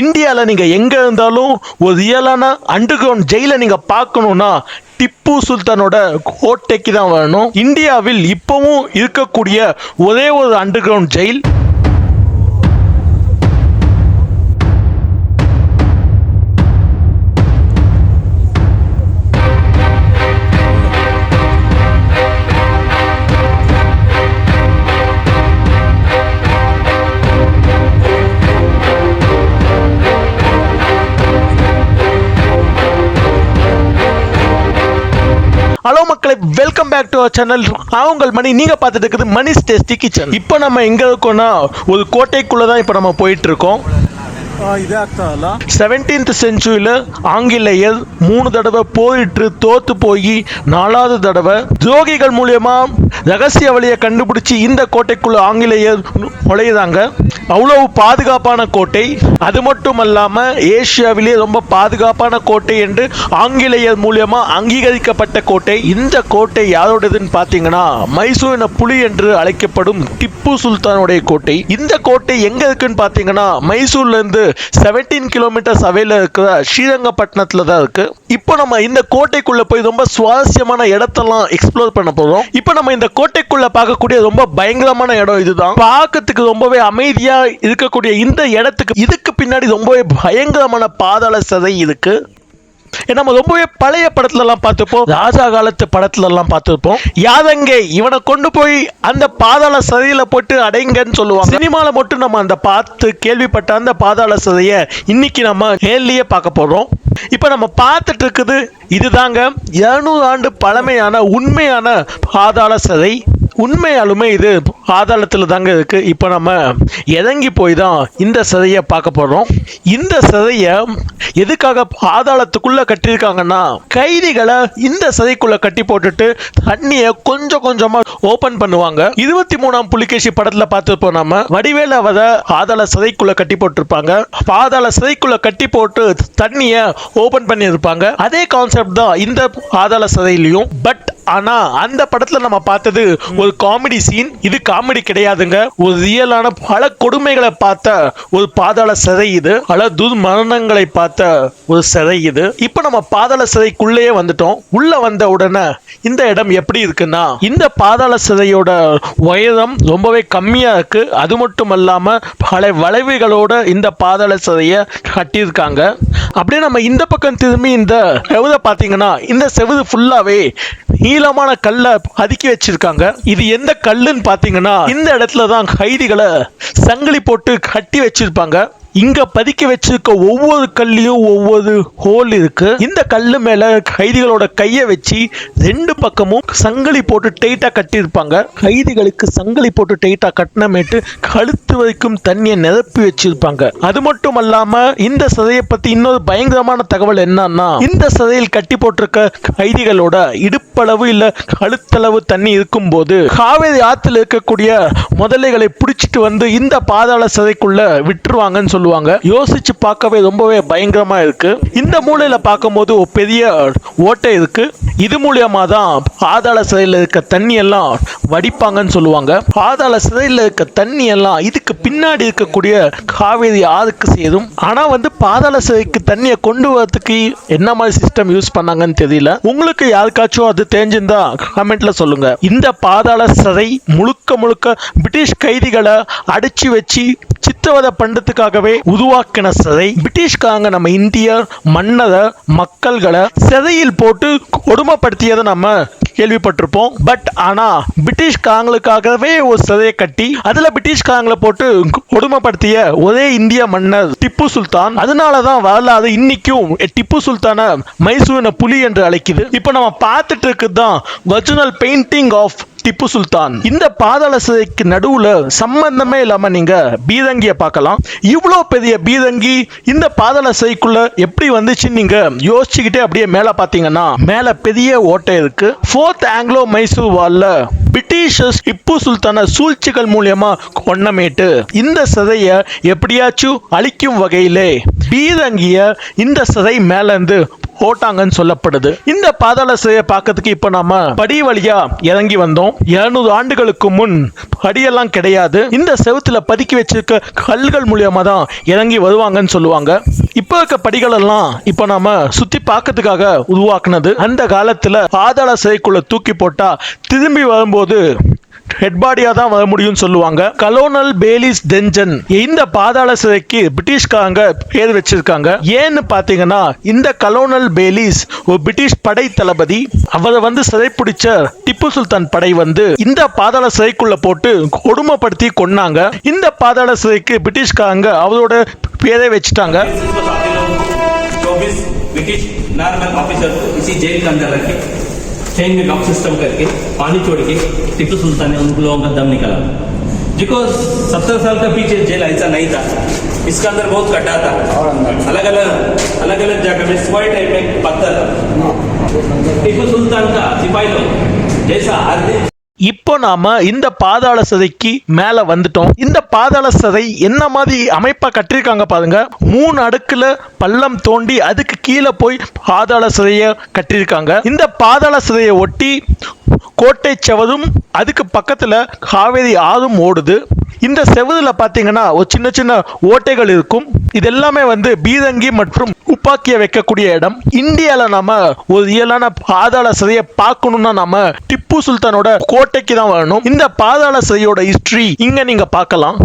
இந்தியாவில் நீங்கள் எங்கே இருந்தாலும் ஒரு ரியலான அண்டர்கிரவுண்ட் ஜெயிலை நீங்கள் பார்க்கணுன்னா டிப்பு சுல்தானோட கோட்டைக்கு தான் வரணும். இந்தியாவில் இப்போவும் இருக்கக்கூடிய ஒரே ஒரு அண்டர் கிரவுண்ட் ஜெயில் ஹலோ மக்களை வெல்கம் பேக் டு சேனல் அவங்க மணி நீங்கள் பார்த்துட்டு இருக்குது மணிஸ் டேஸ்டி கிச்சன். இப்போ நம்ம எங்கே இருக்கோம்னா ஒரு கோட்டைக்குள்ளே தான் இப்போ நம்ம போயிட்டு இருக்கோம். செவன்டீன்த் செஞ்சுரியில் ஆங்கிலேயர் மூணு தடவை போரிட்டு தோத்து போய் நாலாவது தடவை துரோகிகள் மூலியமா ரகசிய வழியை கண்டுபிடிச்சி இந்த கோட்டைக்குள்ள ஆங்கிலேயர் நுழையுறாங்க. அவ்வளவு பாதுகாப்பான கோட்டை. அது மட்டும் அல்லாமல் ஏசியாவிலே ரொம்ப பாதுகாப்பான கோட்டை என்று ஆங்கிலேயர் மூலியமா அங்கீகரிக்கப்பட்ட கோட்டை. இந்த கோட்டை யாரோடதுன்னு பார்த்தீங்கன்னா மைசூரின புலி என்று அழைக்கப்படும் டிப்பு சுல்தானுடைய கோட்டை. இந்த கோட்டை எங்க இருக்குன்னு பார்த்தீங்கன்னா மைசூர்ல இருந்து செவன்டீன் கிலோமீட்டர்ஸ் அவையில் இருக்கிற ஸ்ரீரங்கப்பட்டினத்தில் தான் இருக்கு. இப்போ நம்ம இந்த கோட்டைக்குள்ள போய் ரொம்ப சுவாரஸ்யமான இடத்தெல்லாம் எக்ஸ்ப்ளோர் பண்ண போகிறோம் இப்போ நம்ம இந்த கோட்டைக்குள்ள பார்க்கக்கூடிய ரொம்ப பயங்கரமான இடம் இதுதான். பார்க்கறதுக்கு ரொம்பவே அமைதியாக இருக்கக்கூடிய இந்த இடத்துக்கு இதுக்கு பின்னாடி ரொம்பவே பயங்கரமான பாதாள சதை இருக்கு. நம்ம ரொம்பவே பழைய படத்துல எல்லாம் பார்த்துப்போம் ராஜா காலத்து படத்துல எல்லாம் பார்த்துருப்போம். யாதங்கே இவனை கொண்டு போய் அந்த பாதாள சதையில போட்டு அடைங்கன்னு சொல்லுவாங்க. சினிமால மட்டும் நம்ம அந்த பார்த்து கேள்விப்பட்ட அந்த பாதாள சதையை இன்னைக்கு நம்ம நேர்லயே பார்க்க போறோம். இப்போ நம்ம பார்த்துட்டு இருக்குது இதுதாங்க இருநூறு ஆண்டு பழமையான உண்மையான பாதாள சதை. உண்மையாலுமே இது பாதாளத்தில் தாங்க இருக்கு. இப்போ நம்ம இறங்கி போய் தான் இந்த சதையை பார்க்க போகிறோம் இந்த சதையை எதுக்காக பாதாளத்துக்குள்ள கட்டியிருக்காங்கன்னா கைதிகளை இந்த சதைக்குள்ள கட்டி போட்டுட்டு தண்ணியை கொஞ்சம் கொஞ்சமா ஓபன் பண்ணுவாங்க. இருபத்தி மூணாம் புலிகேசி படத்துல பார்த்துருப்போம் நம்ம. வடிவேல அவத பாதாள சதைக்குள்ள கட்டி போட்டிருப்பாங்க. பாதாள சதைக்குள்ள கட்டி போட்டு தண்ணியை ஓபன் பண்ணியிருப்பாங்க. அதே கான்செப்ட் தான் இந்த பாதாள சதையிலையும். பட் ஆனா அந்த படத்துல நம்ம பார்த்தது ஒரு காமெடி சீன் இது காமெடி கிடையாதுங்க. ஒரு ரியலான பல கொடுமைகளை பார்த்த ஒரு பாதாள சிறை இது. பல துர்மரணங்களை பார்த்த ஒரு சிறை இது. இப்போ நம்ம பாதாள சிறைக்குள்ளேயே வந்துட்டோம். உள்ள வந்த உடனே இந்த இடம் எப்படி இருக்குன்னா இந்த பாதாள சிறையோட உயரம் ரொம்பவே கம்மியா இருக்கு. அது மட்டும் இல்லாம பல வளைவுகளோட இந்த பாதாள சிறைய கட்டியிருக்காங்க. அப்படியே நம்ம இந்த பக்கம் திரும்பி இந்த செவுத பார்த்தீங்கன்னா இந்த செவுது ஃபுல்லாவே நீளமான கல்லை அதுக்கி வச்சிருக்காங்க. இது எந்த கல்லுன்னு பார்த்தீங்கன்னா இந்த இடத்துல தான் கைதிகளை சங்கிலி போட்டு கட்டி வச்சிருப்பாங்க. இங்க பதுக்கி வச்சிருக்க ஒவ்வொரு கல்லையும் ஒவ்வொரு ஹோல் இருக்கு. இந்த கல்லு மேல கைதிகளோட கையை வச்சு ரெண்டு பக்கமும் சங்கிலி போட்டு டைட்டா கட்டியிருப்பாங்க. கைதிகளுக்கு சங்கிலி போட்டு டைட்டா கட்டினமேட்டு கழுத்து வரைக்கும் தண்ணியை நிரப்பி வச்சிருப்பாங்க. அது மட்டும் அல்லாம இந்த சதையை பத்தி இன்னொரு பயங்கரமான தகவல் என்னன்னா இந்த சதையில் கட்டி போட்டிருக்க கைதிகளோட இடுப்பளவு இல்ல கழுத்தளவு தண்ணி இருக்கும்போது காவேரி ஆத்துல இருக்கக்கூடிய முதலைகளை பிடிச்சிட்டு வந்து இந்த பாதாள சதைக்குள்ள விட்டுருவாங்கன்னு சொல்லி சொல்லுவாங்க. யோசிச்சு பார்க்கவே ரொம்பவே பயங்கரமா இருக்கு. இந்த மூலையில பார்க்கும்போது ஒரு பெரிய ஓட்டை இருக்கு. இது மூலியமா தான் பாதாள சிறையில் இருக்க தண்ணி எல்லாம் வடிப்பாங்கன்னு சொல்லுவாங்க. பாதாள சிறையில் இருக்க தண்ணி எல்லாம் இதுக்கு பின்னாடி இருக்கக்கூடிய காவேரி ஆறுக்கு சேரும். ஆனா வந்து பாதாள சிறைக்கு தண்ணியை கொண்டு வரதுக்கு என்ன மாதிரி சிஸ்டம் யூஸ் பண்ணாங்கன்னு தெரியல. உங்களுக்கு யாருக்காச்சும் அது தெரிஞ்சிருந்தா கமெண்ட்ல சொல்லுங்க. இந்த பாதாள சிறை முழுக்க முழுக்க பிரிட்டிஷ் கைதிகளை அடிச்சு வச்சு சித்திரவதை பண்டத்துக்காகவே உருவாக்கின சிறை பிரிட்டிஷ்காரங்க நம்ம இந்திய மன்னரை மக்கள்களை சிறையில் போட்டு கொடுமைப்படுத்தியதை நம்ம கேள்விப்பட்டிருப்போம். பட் ஆனா பிரிட்டிஷ்காரங்களுக்காகவே ஒரு சிறையை கட்டி அதுல பிரிட்டிஷ்காரங்களை போட்டு கொடுமைப்படுத்திய ஒரே இந்திய மன்னர் திப்பு சுல்தான். அதனாலதான் வரலாறு இன்னைக்கும் டிப்பு சுல்தானை மைசூரின புலி என்று அழைக்குது. இப்போ நம்ம பார்த்துட்டு இருக்குது தான் original painting of Tipu Sultan. இந்த பாதாளசதைக்கு நடுவுல சம்பந்தமே இல்லாம நீங்க பீரங்கிய பார்க்கலாம். இவ்வளோ பெரிய பீதங்கி இந்த பாதாளசதைக்குள்ள எப்படி வந்துச்சுன்னு நீங்க யோசிச்சுக்கிட்டே அப்படியே மேல பாத்தீங்கன்னா மேல பெரிய ஓட்டை இருக்கு. ஃபோர்த் ஆங்கிலோ மைசூர் வால்ல பிரிட்டிஷர்ஸ் திப்பு சுல்தான சூழ்ச்சிகள் மூலியமா கொன்னமேட்டு இந்த சதைய எப்படியாச்சும் அழிக்கும் வகையிலே பீரங்கிய இந்த சதை மேல இருந்து போட்டாங்கன்னு சொல்லப்படுது. இந்த பாதாள சிறையை பார்க்கறதுக்கு இப்போ நாம படி வழியா இறங்கி வந்தோம். 200 ஆண்டுகளுக்கு முன் படியெல்லாம் கிடையாது. இந்த செவுத்துல பதுக்கி வச்சிருக்க கல்கள் மூலியமா தான் இறங்கி வருவாங்கன்னு சொல்லுவாங்க. இப்போ இருக்க படிகள் எல்லாம் இப்போ நாம சுத்தி பார்க்கறதுக்காக உருவாக்குனது. அந்த காலத்துல பாதாள சிறைக்குள்ள தூக்கி போட்டா திரும்பி வரும்போது ஹெட் பாடியா தான் வர முடியும்னு சொல்லுவாங்க கலோனல் பேலிஸ் டென்ஜன் இந்த பாதாள சிறைக்கு பிரிட்டிஷ்காரங்க பேர் வச்சிருக்காங்க ஏன்னு பாத்தீங்கன்னா இந்த கலோனல் பேலிஸ் ஒரு பிரிட்டிஷ் படை தளபதி அவரை வந்து சிறைப்பிடிச்ச திப்பு சுல்தான் படை வந்து இந்த பாதாள சிறைக்குள்ள போட்டு கொடுமைப்படுத்தி கொன்னாங்க இந்த பாதாள சிறைக்கு பிரிட்டிஷ்காரங்க அவரோட பேரை வச்சுட்டாங்க चौबीस ब्रिटिश नॉर्मल ऑफिसर को इसी जेल के अंदर रखे चेन में लॉक सिस्टम करके, पानी छोड़ के टिप्पू सुल्तान ने उन लोगों का दम निकाला। बिकॉज़ सत्तर साल का पीछे जेल ऐसा नहीं था। इसका अंदर बहुत कटा था। अलग अलग अलग अलग जगह में स्क्वायर टाइप में पत्थर था। टिप्पू सुल्तान का सिपाही लोग, जैसा हर दिन இப்போ நாம இந்த பாதாள சிறைக்கு மேல வந்துட்டோம். இந்த பாதாள சிறை என்ன மாதிரி அமைப்பா கட்டியிருக்காங்க பாருங்க. மூணு அடுக்குல பள்ளம் தோண்டி அதுக்கு கீழே போய் பாதாள சதைய கட்டியிருக்காங்க. இந்த பாதாள சிறையை ஒட்டி கோட்டை செவரும் அதுக்கு பக்கத்துல காவேரி ஆறும் ஓடுது. இந்த செவதுல பாத்தீங்கன்னா ஒரு சின்ன சின்ன ஓட்டைகள் இருக்கும். இது எல்லாமே வந்து பீரங்கி மற்றும் துப்பாக்கியை வைக்கக்கூடிய இடம். இந்தியாவில் நாம ஒரு இயலான பாதாள சிறையை பார்க்கணும்னா நாம திப்பு சுல்தானோட கோட்டைக்கு தான் வரணும். இந்த பாதாள சிறையோட ஹிஸ்டரி இங்க நீங்க பார்க்கலாம்.